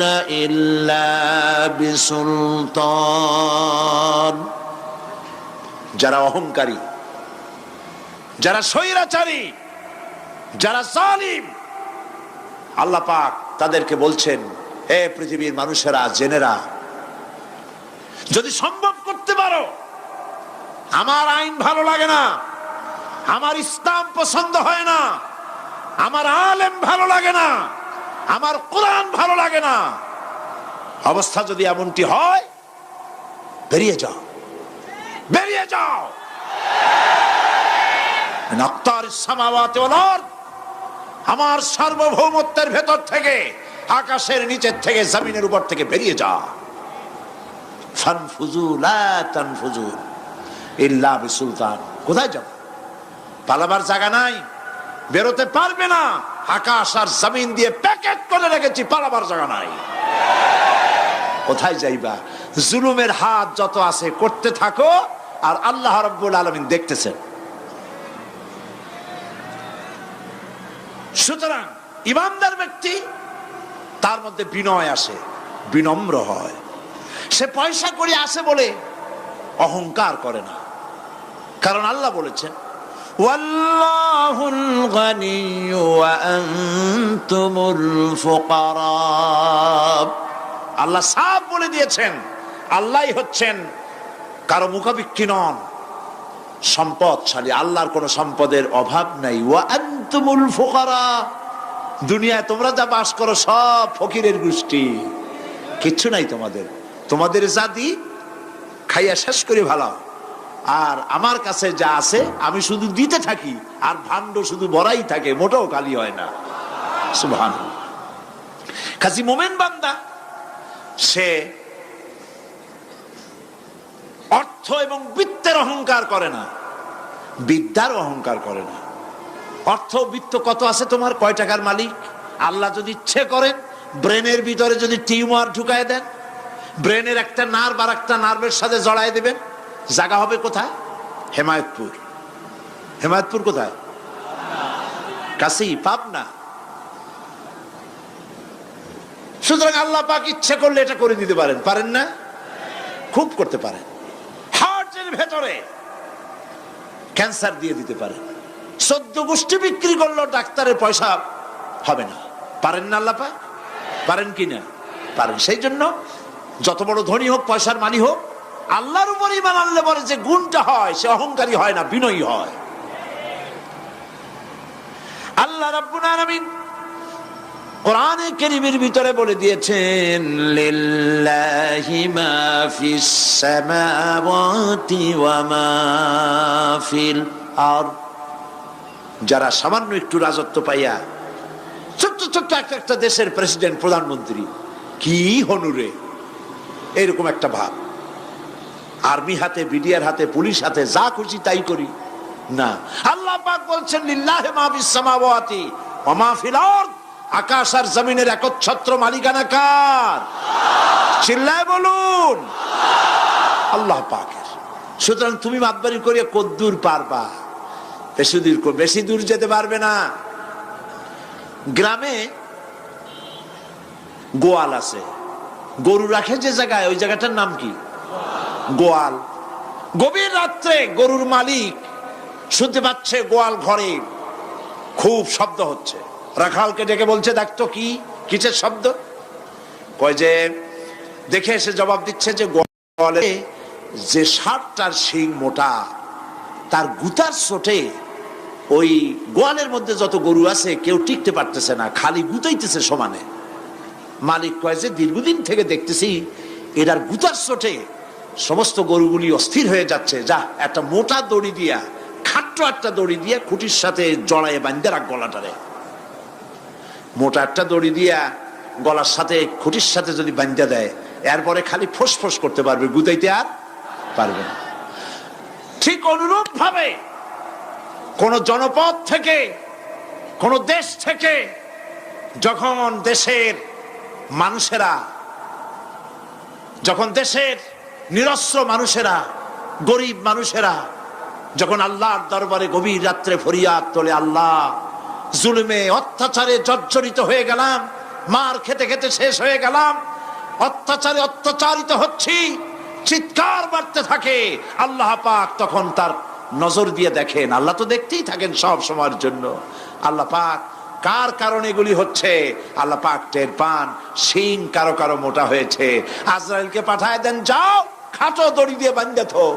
يأتون إلا بسلطان যারা অহংকারী যারা স্বৈরাচারী যারা জালিম আল্লাহ পাক তাদেরকে বলছেন হে পৃথিবীর মানুষেরা জেনেরা যদি সম্ভব করতে পারো আমার আইন ভালো লাগে না আমার ইসলাম পছন্দ হয় না আমার আলেম ভালো লাগে না আমার কোরআন ভালো লাগে না। অবস্থা যদি এমনটি হয়, বেরিয়ে যাও। বেরিয়ে যাও। আমার সার্বভৌমত্বের ভেতর থেকে, আকাশের নিচের থেকে, জমিনের উপর থেকে বেরিয়ে যা ফানফুজু লা তানফুজু ইল্লা বিসুলতান। কোথায় যাব? পালাবার জায়গা নাই। বেরোতে পারবে না। আকাশ আর জমিন দিয়ে প্যাকেট করে রেখেছি, পালাবার জায়গা নাই। কোথায় যাইবা? জুলুমের হাত যত আছে, করতে থাকো, আর আল্লাহ রব্বুল আলমিন দেখতেছেন। সুতরাং, ইমানদার ব্যক্তি, তার মধ্যে বিনয় আসে, বিনম্র হয়। সে পয়সা করে আসে বলে অহংকার করে না। কারণ আল্লাহ বলেছেন والله الغني وأنتم الفقراء আল্লাহ সাফ বলে দিয়েছেন আল্লাহই হচ্ছেন কারো মুখাবিক্ষি নন সম্পদশালী আল্লাহর কোন সম্পদের অভাব নাই ওয়া আনতুমুল ফুকারা দুনিয়ায় তোমরা যা বাস করো সব ফকিরের গোষ্ঠী কিচ্ছু নাই তোমাদের তোমাদের জাতি খাইয়া শেষ করে ভালো আর আমার কাছে যা আছে, আমি শুধু দিতে থাকি, আর ভাণ্ড শুধু ভরাই থাকে, মোটেও খালি হয় না। সুবহান কাজী মোমেন বান্দা, সে অর্থ এবং বৃত্তের অহংকার করে না, বিদ্যার অহংকার করে না। অর্থ বৃত্ত কত আছে তোমার? কয় টাকার মালিক? আল্লাহ যদি ইচ্ছে করেন ব্রেনের ভিতরে যদি টিউমার ঢুকায় দেন, ব্রেনের একটা নার্ভ আর একটা নার্ভের সাথে জড়ায় দেবেন জায়গা হবে কোথায়? হেমায়তপুর। হেমায়তপুর কোথায়? কাছেই, পাবনা। সুতরাং আল্লাহ পাক ইচ্ছে করলে এটা করে দিতে পারেন। পারেন না? খুব করতে পারেন। হার্টের ভেতরে ক্যান্সার দিয়ে দিতে পারেন। সদ্য গোষ্ঠী বিক্রি করল ডাক্তারের পয়সা হবে না। পারেন না আল্লাহ পাক? পারেন কি না? পারেন। সেই জন্য যত বড় ধনী হোক, পয়সার মানি হোক আল্লাহর উপর ইমান আনলে বলে যে গুণটা হয়, সে অহংকারী হয় না, বিনয়ী হয়। আল্লাহ রাব্বুল কোরআনে ভিতরে বলে দিয়েছেন, লিল্লাহি যারা সামান্য একটু রাজত্ব পাইয়া, ছোট্ট ছোট্ট একটা একটা দেশের প্রেসিডেন্ট, প্রধানমন্ত্রী, কি হনুরে এরকম একটা ভাব। আর্মি হাতে, বিডিআর হাতে, পুলিশ হাতে, যা খুশি তাই করি। না। আল্লাহ পাক বলছেন, লিল্লাহি মা ফিস সামাওয়াতি ওয়া মা ফিল আরদ। আকাশ আর জমিনের একচ্ছত্র মালিকানা কার? চিল্লায় বলুন। আল্লাহ পাকের। সুতরাং তুমি মাতবারি করিয়া কদ্দূর পারবা? বেশি দূর বেশি দূর যেতে পারবে না। গ্রামে গোয়াল আছে। গরু রাখে যে জায়গায়, ওই জায়গাটার নাম কি? গোয়াল। গভীর রাত্রে গরুর মালিক শুনতে পাচ্ছে গোয়াল ঘরে খুব শব্দ হচ্ছে। রাখালকে ডেকে বলছে দেখতো কি, কিসের শব্দ? কয় যে, দেখে এসে জবাব দিচ্ছে যে গোয়ালে যে ষাটটার শিং মোটা, তার গুতার চোটে ওই গোয়ালের মধ্যে যত গরু আছে কেউ টিকতে পারতেছে না, খালি গুতাইতেছে সমানে। মালিক কয় যে, দীর্ঘদিন থেকে দেখতেছি, এটার গুতার চোটে সমস্ত গরুগুলি অস্থির হয়ে যাচ্ছে। যা, একটা মোটা দড়ি দিয়া খাট্ট একটা দড়ি দিয়া খুঁটির সাথে জড়ায় বান্ধে রাখ গলাটারে। মোটা একটা দড়ি দিয়া গলার সাথে, খুঁটির সাথে যদি বান্ধা দেয়, এরপরে খালি ফোস ফোস করতে পারবে, গুতাইতে আর পারবে না। ঠিক অনুরূপ ভাবে কোন জনপদ থেকে, কোন দেশ থেকে যখন দেশের মানুষেরা, যখন দেশের নিরস্ত্র মানুষেরা, গরিব মানুষেরা, যখন আল্লাহর দরবারে গভীর রাত্রে ফরিয়াদ তোলে, আল্লাহ জুলুমে, অত্যাচারে জর্জরিত হয়ে গেলাম, মার খেতে খেতে শেষ হয়ে গেলাম, অত্যাচারে অত্যাচারিত হচ্ছি, চিৎকার বাড়তে থাকে, আল্লাহ পাক তখন তার নজর দিয়ে দেখেন, আল্লাহ তো দেখতেই থাকেন সব সময়ের জন্য, আল্লাহ পাক কার কারণে এগুলি হচ্ছে, আল্লাহ পাক টের পান, শিং কারও কারও মোটা হয়েছে, আজরাইলকে পাঠায় দেন, যাও। খাটো দড়ি দিয়ে বান্ধে থো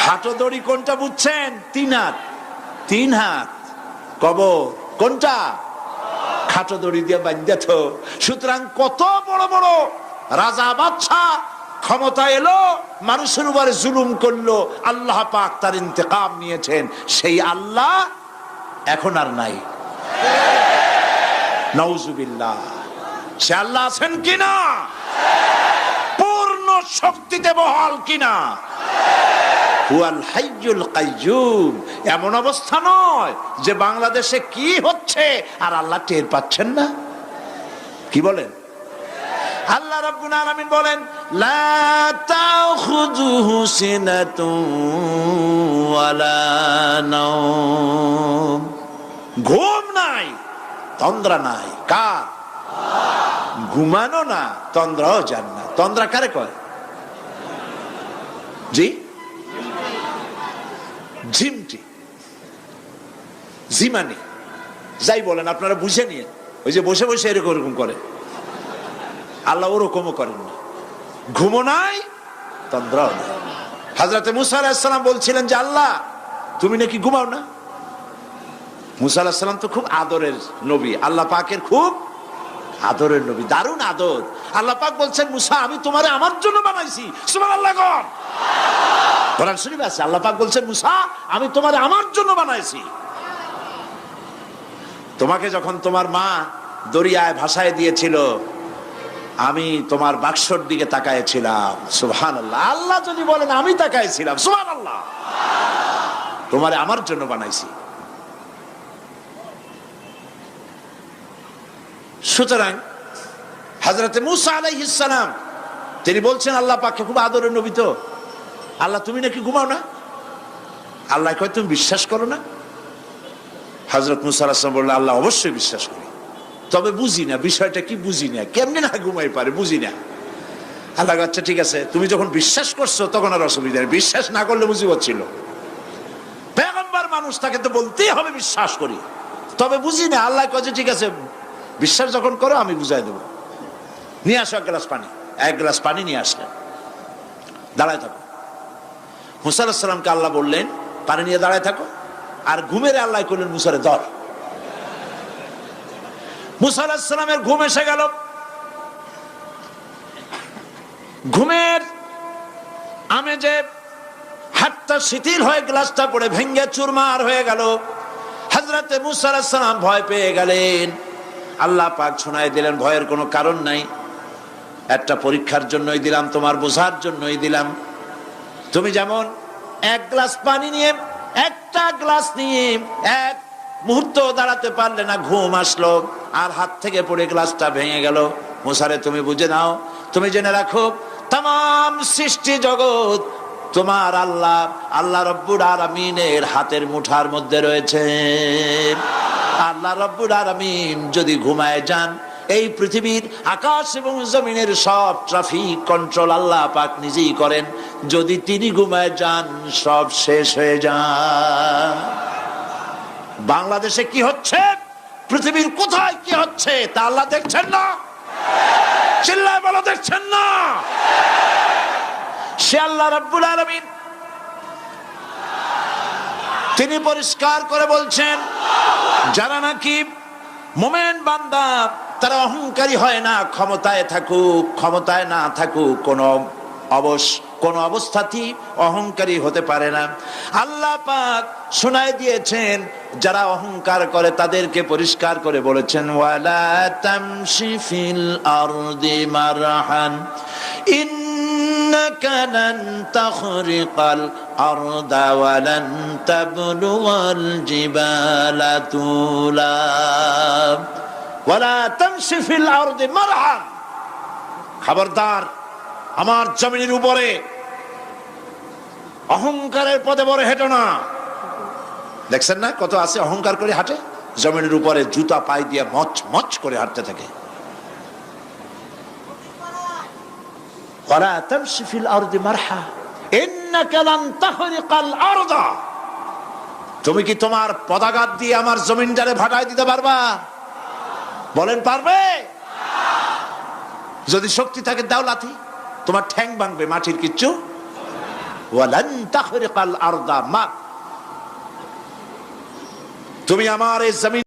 খাটো দড়ি কোনটা বুঝছেন? তিন হাত। তিন হাত। কবর কোনটা? খাটো দড়ি দিয়ে বান্ধে থো সুতরাং কত বড় বড় রাজা বাচ্চা ক্ষমতা এলো, মানুষের উপরে জুলুম করল, আল্লাহ পাক তার ইন্তেকাম নিয়েছেন। সেই আল্লাহ এখন আর নাই। নওজুবিল্লাহ সে আল্লাহ আছেন কিনা শক্তিতে বহাল কিনা? এমন অবস্থা নয় যে বাংলাদেশে কি হচ্ছে আর আল্লাহ টের পাচ্ছেন না। কি বলেন? আল্লাহ রাব্বুল আলামিন বলেন, লা তাখুযুহু সিনাতুন ওয়ালা নাওম। ঘুম নাই, তন্দ্রা নাই। কার? ঘুমানো না, তন্দ্রাও জান না তন্দ্রা কারে কয়? জি? ঝিমটি জিমানি। যাই বলেন, আপনারা বুঝে নিয়ে ওই যে বসে বসে এরকম এরকম করে। আল্লাহ ওরকমও করেন না। ঘুমো নাই, তন্দ্রাও নাই। হাজরাতে মুসা আলাহিসাল্লাম বলছিলেন যে, আল্লাহ, তুমি নাকি ঘুমাও না? মুসা আলাহিসাল্লাম তো খুব আদরের নবী। আল্লাহ পাকের খুব আদরের নবী। দারুণ আদর। আল্লাহ পাক বলছেন, মুসা, আমি তোমারে আমার জন্য বানাইছি। কোরআন শরীফ আছে, আল্লাহ পাক বলছেন, মুসা, আমি তোমারে আমার জন্য বানাইছি। তোমাকে যখন তোমার মা দরিয়ায় ভাসায় দিয়েছিল, আমি তোমার বাক্সর দিকে তাকাইছিলাম সুহান আল্লাহ আল্লাহ যদি বলেন, আমি তাকাইছিলাম। সুহান আল্লাহ তোমারে আমার জন্য বানাইছি। সুতরাং হাজরতে মুসা আলাইহিসালাম তিনি বলছেন, আল্লাহ পাকে খুব আদরের নবী তো। আল্লাহ, তুমি নাকি ঘুমাও না? আল্লাহ কয়, তুমি বিশ্বাস করো না? হজরত মুসা আসলাম বলল আল্লাহ অবশ্যই বিশ্বাস করি। তবে বুঝি না, বিষয়টা কি বুঝি না? কেমনি না ঘুমাই পারে, বুঝি না। আল্লাহ আচ্ছা ঠিক আছে, তুমি যখন বিশ্বাস করছ, তখন আর অসুবিধা নেই। বিশ্বাস না করলে বুঝি হচ্ছিল পেগম্বার মানুষ, তাকে তো বলতেই হবে, বিশ্বাস করি। তবে বুঝি না, আল্লাহ কাছে ঠিক আছে, বিশ্বাস যখন করো, আমি বুঝাই দেবো। নিয়ে আসো এক গ্লাস পানি। এক গ্লাস পানি নিয়ে আসলেন। দাঁড়ায় থাকো। মুসা আলাহিসাল্লামকে আল্লাহ বললেন, পানি নিয়ে দাঁড়ায় থাকো। আর ঘুমের আল্লাহ করলেন মুসারে দর। মুসা ঘুম এসে গেল। ঘুমের আমেজে হাতটা শিথিল হয়ে গ্লাসটা পড়ে ভেঙ্গে চুরমার হয়ে গেল। হাজরাতে মুসা ভয় পেয়ে গেলেন। আল্লাহ পাক শোনায় দিলেন, ভয়ের কোনো কারণ নাই। একটা পরীক্ষার জন্যই দিলাম, তোমার বোঝার জন্যই দিলাম। তুমি যেমন এক গ্লাস পানি নিয়ে, একটা গ্লাস নিয়ে এক মুহূর্ত দাঁড়াতে পারলে না ঘুম আসলো, আর হাত থেকে পড়ে গ্লাসটা ভেঙে গেল। মুসারে, তুমি বুঝে নাও, তুমি জেনে রাখো তাম সৃষ্টি জগৎ তোমার আল্লাহ আল্লাহ রব্বুর আরামিনের হাতের মুঠার মধ্যে রয়েছে। আল্লাহ রব্বুর আরামিন যদি ঘুমায় যান এই পৃথিবীর আকাশ এবং জমিনের সব ট্রাফিক কন্ট্রোল আল্লাহ পাক নিজেই করেন। যদি তিনি ঘুমায় যান, সব শেষ হয়ে যান বাংলাদেশে কি হচ্ছে? পৃথিবীর কোথায় কি হচ্ছে? তা আল্লাহ দেখছেন না। চিল্লায় বলো, দেখছেন না। সে আল্লাহ রব্বুল আলমিন। তিনি পরিষ্কার করে বলছেন, যারা নাকি মোমেন বান্দা তারা অহংকারী হয় না, ক্ষমতায় থাকুক, ক্ষমতায় না থাকুক, কোন অবশ, কোন অবস্থাতেই অহংকারী হতে পারে না। আল্লাহ পাক শোনায় দিয়েছেন, যারা অহংকার করে তাদেরকে পরিষ্কার করে বলেছেন, ওয়ালা তামশি ফিল আরদি মারহান, ইন্নাকা লান তাখরিকাল আরদা ওয়া লান তাবলুয়াল জিবালা তুলা। খবরদার, আমার জমিনের উপরে অহংকারের পদে বড় হেঁটো না। দেখছেন না কত আছে অহংকার করে হাঁটে? জমিনের উপরে জুতা পাই দিয়ে মচ মচ করে হাঁটতে থাকে। তুমি কি তোমার পদাঘাত দিয়ে আমার জমিনটারে ভাটাই দিতে পারবা? বলেন, পারবে? যদি শক্তি থাকে, দাও লাথি। তোমার ঠ্যাং ভাঙবে, মাটির কিচ্ছু। তুমি আমার এই জমিন